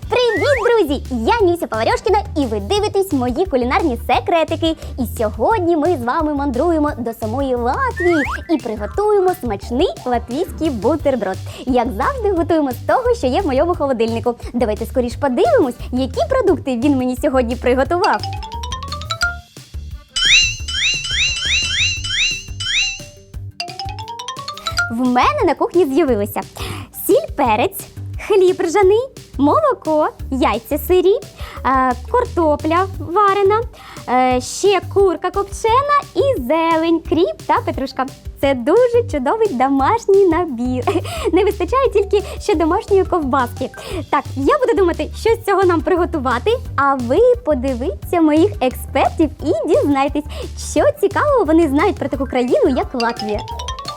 Привіт, друзі! Я Нюся Поварьошкіна і ви дивитесь мої кулінарні секретики. І сьогодні ми з вами мандруємо до самої Латвії і приготуємо смачний латвійський бутерброд. Як завжди, готуємо з того, що є в моєму холодильнику. Давайте скоріш подивимось, які продукти він мені сьогодні приготував. В мене на кухні з'явилися сіль, перець, хліб ржаний, молоко, яйця сирі, е, картопля варена, е, ще курка копчена і зелень, кріп та петрушка. Це дуже чудовий домашній набір. Не вистачає тільки ще домашньої ковбаски. Так, я буду думати, що з цього нам приготувати. А ви подивіться моїх експертів і дізнайтесь, що цікавого вони знають про таку країну, як Латвія.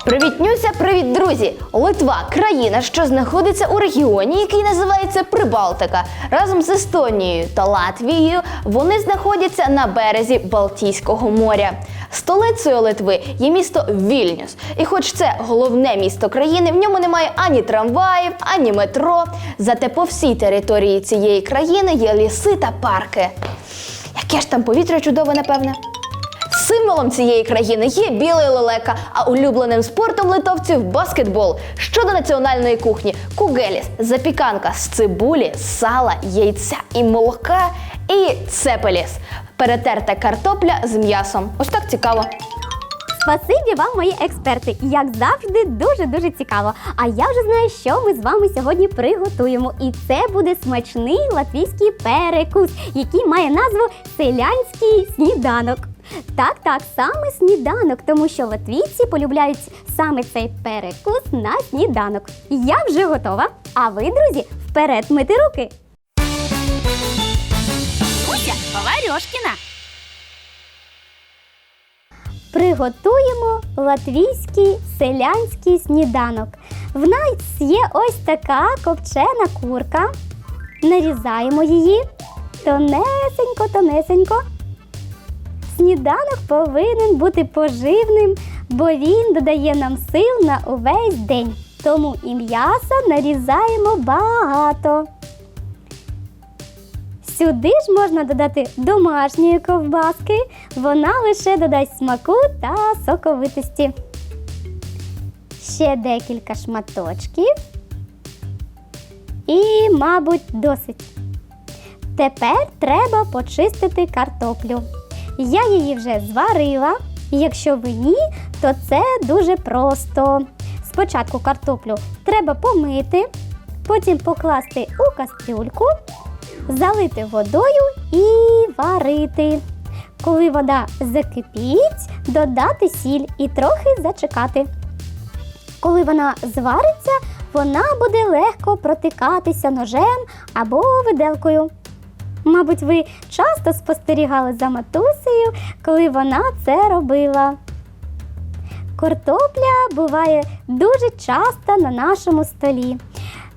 Привіт, Нюся, привіт, друзі! Литва країна, що знаходиться у регіоні, який називається Прибалтика. Разом з Естонією та Латвією вони знаходяться на березі Балтійського моря. Столицею Литви є місто Вільнюс. І хоч це головне місто країни, в ньому немає ані трамваїв, ані метро. Зате по всій території цієї країни є ліси та парки. Яке ж там повітря чудове, напевне. Символом цієї країни є білий лелека, а улюбленим спортом литовців баскетбол. Щодо національної кухні, кугеліс, запіканка з цибулі, сала, яйця і молока, і цепеліс перетерта картопля з м'ясом. Ось так цікаво. Спасибі вам, мої експерти. Як завжди, дуже дуже цікаво. А я вже знаю, що ми з вами сьогодні приготуємо. І це буде смачний латвійський перекус, який має назву селянський сніданок. Так, так, саме сніданок, тому що латвійці полюбляють саме цей перекус на сніданок. Я вже готова. А ви, друзі, вперед мити руки. Нюся Паварьошкіна. Приготуємо латвійський селянський сніданок. В нас є ось така копчена курка. Нарізаємо її тонесенько, тонесенько. Сніданок повинен бути поживним, бо він додає нам сил на увесь день. Тому і м'яса нарізаємо багато. Сюди ж можна додати домашньої ковбаски, вона лише додасть смаку та соковитості. Ще декілька шматочків. І, мабуть, досить. Тепер треба почистити картоплю. Я її вже зварила. Якщо ви ні, то це дуже просто. Спочатку картоплю треба помити, потім покласти у кастрюльку, залити водою і варити. Коли вода закипіть, додати сіль і трохи зачекати. Коли вона звариться, вона буде легко протикатися ножем або виделкою. Мабуть, ви часто спостерігали за матусею, коли вона це робила. Картопля буває дуже часто на нашому столі.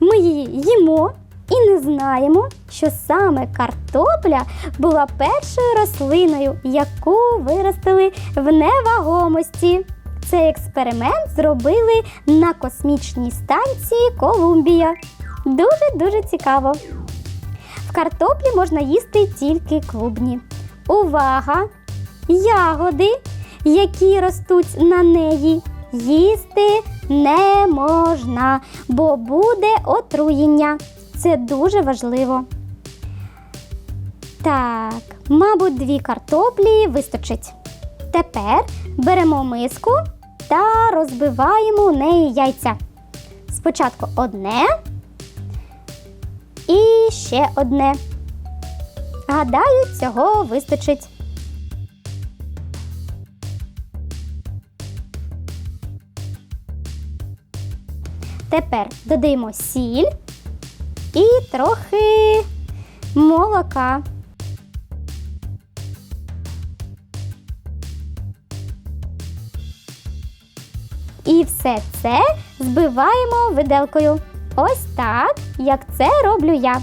Ми її їмо і не знаємо, що саме картопля була першою рослиною, яку виростили в невагомості. Цей експеримент зробили на космічній станції Колумбія. Дуже-дуже цікаво. В картоплі можна їсти тільки клубні. Увага! Ягоди, які ростуть на неї, їсти не можна, бо буде отруєння. Це дуже важливо. Так, мабуть, дві картоплі вистачить. Тепер беремо миску та розбиваємо у неї яйця. Спочатку одне і ще одне. Гадаю, цього вистачить. Тепер додаємо сіль і трохи молока. І все це збиваємо виделкою. Ось так, як це роблю я.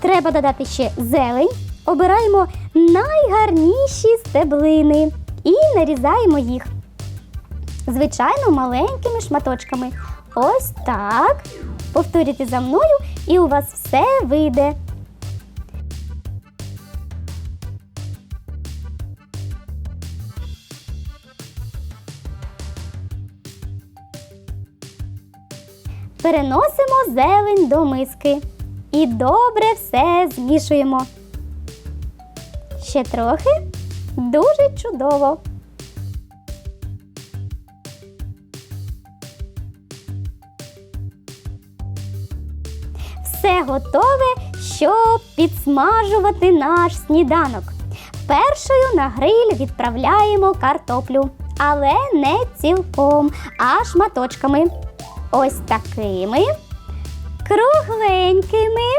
Треба додати ще зелень. Обираємо найгарніші стеблини і нарізаємо їх. Звичайно, маленькими шматочками. Ось так. Повторюйте за мною, і у вас все вийде. Переносимо зелень до миски і добре все змішуємо. Ще трохи дуже чудово. Все готове, щоб підсмажувати наш сніданок. Першою на гриль відправляємо картоплю, але не цілком, а шматочками. Ось такими кругленькими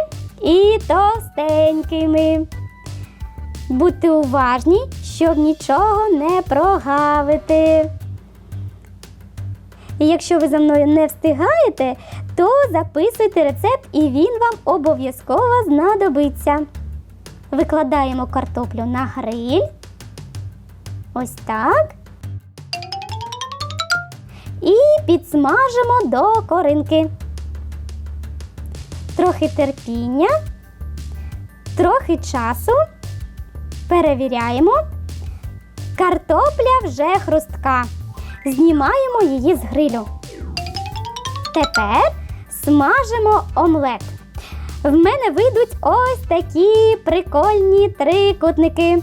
і товстенькими. Будьте уважні, щоб нічого не прогавити. І якщо ви за мною не встигаєте, то записуйте рецепт і він вам обов'язково знадобиться. Викладаємо картоплю на гриль. Ось так. І підсмажимо до коринки. Трохи терпіння, трохи часу. Перевіряємо. Картопля вже хрустка. Знімаємо її з грилю. Тепер смажимо омлет. В мене вийдуть ось такі прикольні трикутники.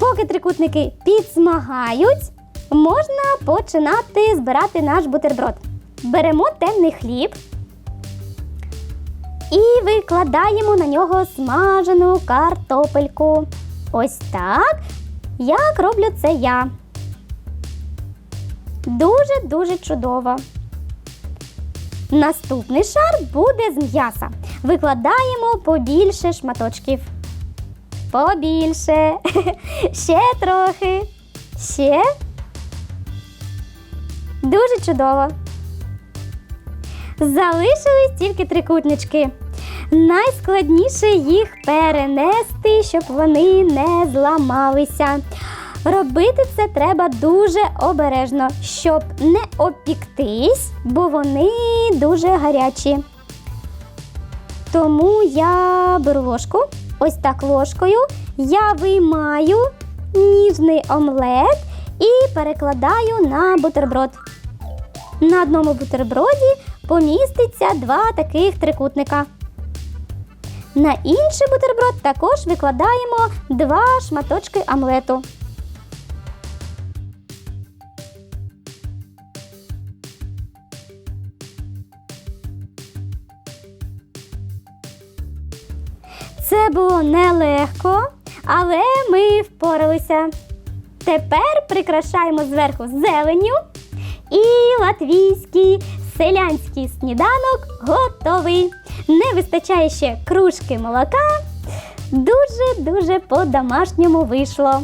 Поки трикутники підсмагають, можна починати збирати наш бутерброд. Беремо темний хліб і викладаємо на нього смажену картопельку. Ось так, як роблю це я. Дуже-дуже чудово. Наступний шар буде з м'яса. Викладаємо побільше шматочків. Побільше. Ще трохи. Ще. Дуже чудово. Залишились тільки трикутнички. Найскладніше їх перенести, щоб вони не зламалися. Робити це треба дуже обережно, щоб не обпіктись, бо вони дуже гарячі. Тому я беру ложку, ось так ложкою. Я виймаю ніжний омлет і перекладаю на бутерброд. На одному бутерброді поміститься два таких трикутника. На інший бутерброд також викладаємо два шматочки омлету. Це було нелегко, але ми впоралися. Тепер прикрашаємо зверху зеленню і латвійський селянський сніданок готовий. Не вистачає ще кружки молока. Дуже-дуже по-домашньому вийшло.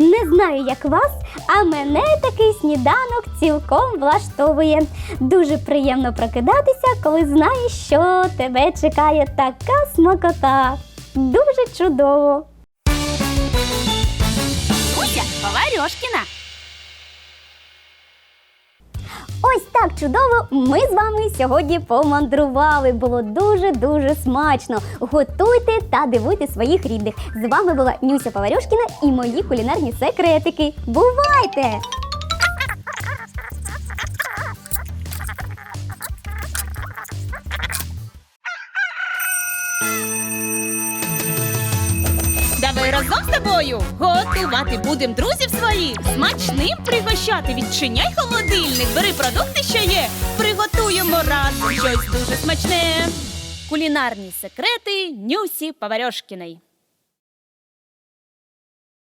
Не знаю, як вас, а мене такий сніданок цілком влаштовує. Дуже приємно прокидатися, коли знаєш, що тебе чекає така смакота. Дуже чудово. Уся Поварьошкіна. Ось так чудово. Ми з вами сьогодні помандрували. Було дуже дуже смачно. Готуйте та дивуйте своїх рідних. З вами була Нюся Поварюшкіна і мої кулінарні секретики. Бувайте! Разом з тобою готувати будем друзів своїх. Смачним пригощати. Відчиняй холодильник, бери продукти, що є. Приготуємо разом щось дуже смачне. Кулінарні секрети Нюсі Паварьошкіної.